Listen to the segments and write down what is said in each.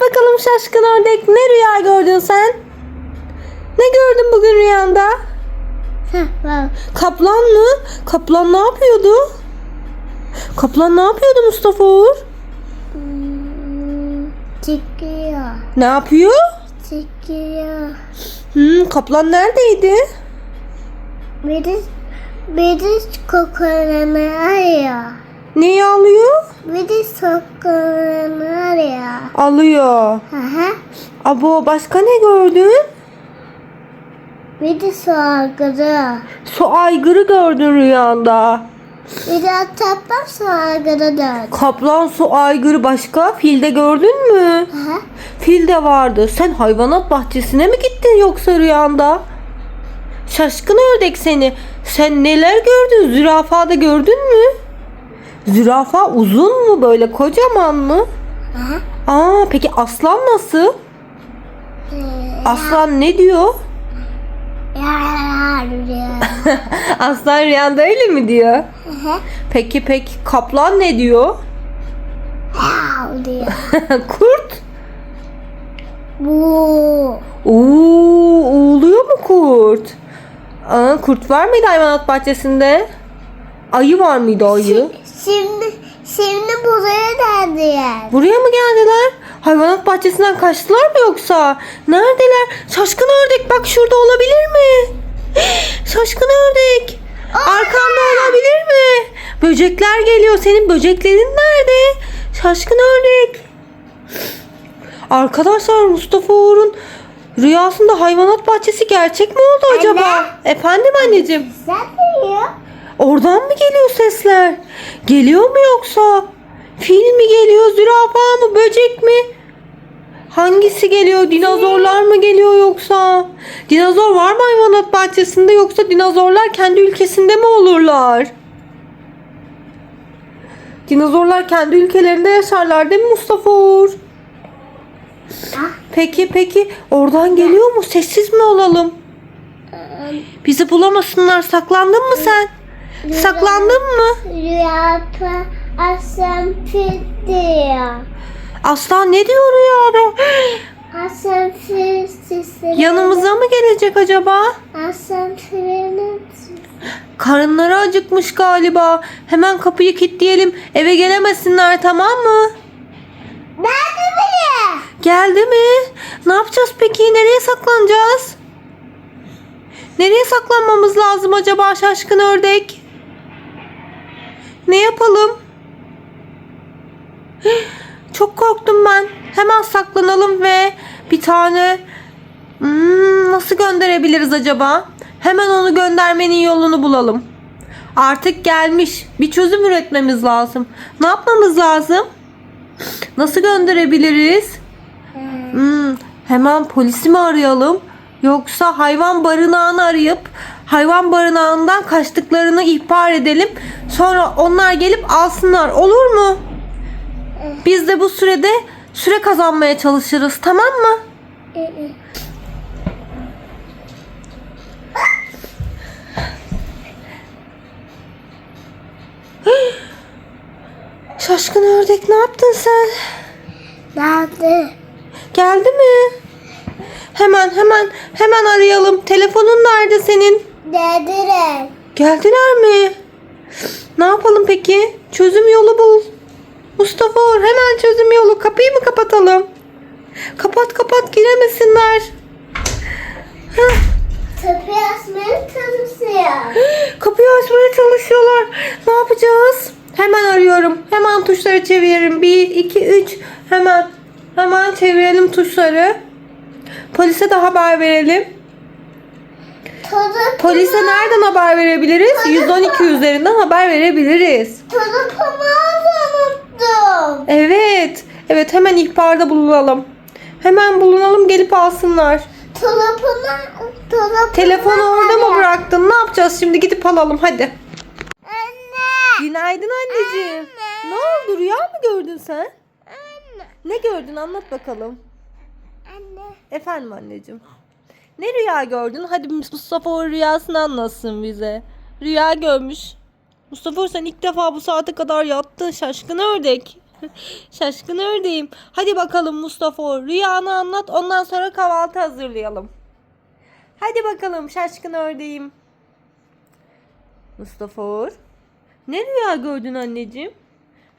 bakalım şaşkın ördek. Ne rüya gördün sen? Ne gördün bugün rüyanda? Kaplan mı? Kaplan ne yapıyordu? Kaplan ne yapıyordu Mustafa Uğur? Çıkıyor. Ne yapıyor? Çıkıyor. Hmm, kaplan neredeydi? Biri, biri kokularını arıyor. Neyi alıyor? Biri kokularını arıyor. Alıyor. Hı hı. Abo başka ne gördün? Biri sorguluyor. Su aygırı gördün rüyanda. Biri ataptan sorguluyor. Kaplan su aygırı başka? Filde gördün mü? Hı hı. Fil de vardı. Sen hayvanat bahçesine mi gittin yoksa rüyanda? Şaşkın ördek seni. Sen neler gördün? Zürafa da gördün mü? Zürafa uzun mu böyle kocaman mı? Hı. Aa peki aslan nasıl? Ee, Aslan ne diyor? Aslan rüyanda öyle mi diyor? Peki peki kaplan ne diyor. Kurt? Bu. Oo, uğuluyor mu kurt? Aa, kurt var mıydı hayvanat bahçesinde? Ayı var mıydı ayı? Şimdi şimdi buraya geldiler. Buraya mı geldiler? Hayvanat bahçesinden kaçtılar mı yoksa? Neredeler? Şaşkın ördek bak şurada olabilir mi? Şaşkın ördek. Arkanda olabilir mi? Böcekler geliyor. Senin böceklerin nerede? Şaşkın ördek. Arkadaşlar Mustafa Uğur'un rüyasında hayvanat bahçesi gerçek mi oldu acaba? Anne. Efendim anneciğim. Sen diyor. Oradan mı geliyor sesler? Geliyor mu yoksa? Fil mi geliyor, zürafa mı, böcek mi? Hangisi geliyor? Dinozorlar mı geliyor yoksa? Dinozor var mı hayvanat bahçesinde yoksa dinozorlar kendi ülkesinde mi olurlar? Dinozorlar kendi ülkelerinde yaşarlar değil mi Mustafa Uğur? Peki peki oradan geliyor mu? Sessiz mi olalım? Bizi bulamasınlar. Saklandın mı sen? Saklandın mı? Rüyapa aslan fil diyor. Aslan ne diyor rüyada? Aslan fil sesleri. Yanımıza mı gelecek acaba? Aslan filinin Karınları acıkmış galiba. Hemen kapıyı kilitleyelim. Eve gelemesinler tamam mı? Nerede bile? Geldi mi? Ne yapacağız peki? Nereye saklanacağız? Nereye saklanmamız lazım acaba şaşkın ördek? Ne yapalım? Çok korktum ben. Hemen saklanalım ve bir tane Hmm, nasıl gönderebiliriz acaba? Hemen onu göndermenin yolunu bulalım. Artık gelmiş. Bir çözüm üretmemiz lazım. Ne yapmamız lazım? Nasıl gönderebiliriz? Hmm, hemen polisi mi arayalım? Yoksa hayvan barınağını arayıp hayvan barınağından kaçtıklarını ihbar edelim. Sonra onlar gelip alsınlar. Olur mu? Biz de bu sürede süre kazanmaya çalışırız. Tamam mı? Şaşkın ördek ne yaptın sen? Nerede? Geldi mi? Hemen hemen hemen arayalım. Telefonun nerede senin? Nerede? Geldiler mi? Ne yapalım peki? Çözüm yolu bul. Mustafa Uğur, hemen çözüm yolu. Kapıyı mı kapatalım? Kapat kapat giremesinler. Kapıyı açmaya çalışıyor. kapıyı açmaya çalışıyorlar. Ne yapacağız? Hemen arıyorum. Hemen tuşları çeviririm. 1, 2, 3. Hemen. Hemen çevirelim tuşları. Polise de haber verelim. Tutup Polise nereden haber verebiliriz? 112 üzerinden haber verebiliriz. Tutupumu unuttum. Evet. Evet hemen ihbarda bulunalım. Hemen bulunalım gelip alsınlar. Tutupumu tutupumu Telefonu orada mı bıraktın? Ne yapacağız şimdi? Gidip alalım hadi. Anne. Günaydın anneciğim. Anne. Ne oldu? Rüya mı gördün sen? Anne. Ne gördün? Anlat bakalım. Anne. Efendim anneciğim. Ne rüya gördün? Hadi Mustafa o rüyasını anlatsın bize. Rüya görmüş. Mustafa sen ilk defa bu saate kadar yattın şaşkın ördek. Şaşkın ördeğim. Hadi bakalım Mustafa rüyanı anlat ondan sonra kahvaltı hazırlayalım. Hadi bakalım şaşkın ördeğim. Mustafa ne rüya gördün anneciğim?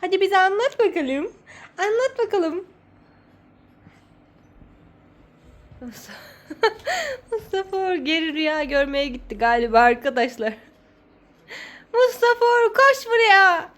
Hadi bize anlat bakalım. Anlat bakalım. Mustafa geri rüya görmeye gitti galiba arkadaşlar. Mustafa koş buraya.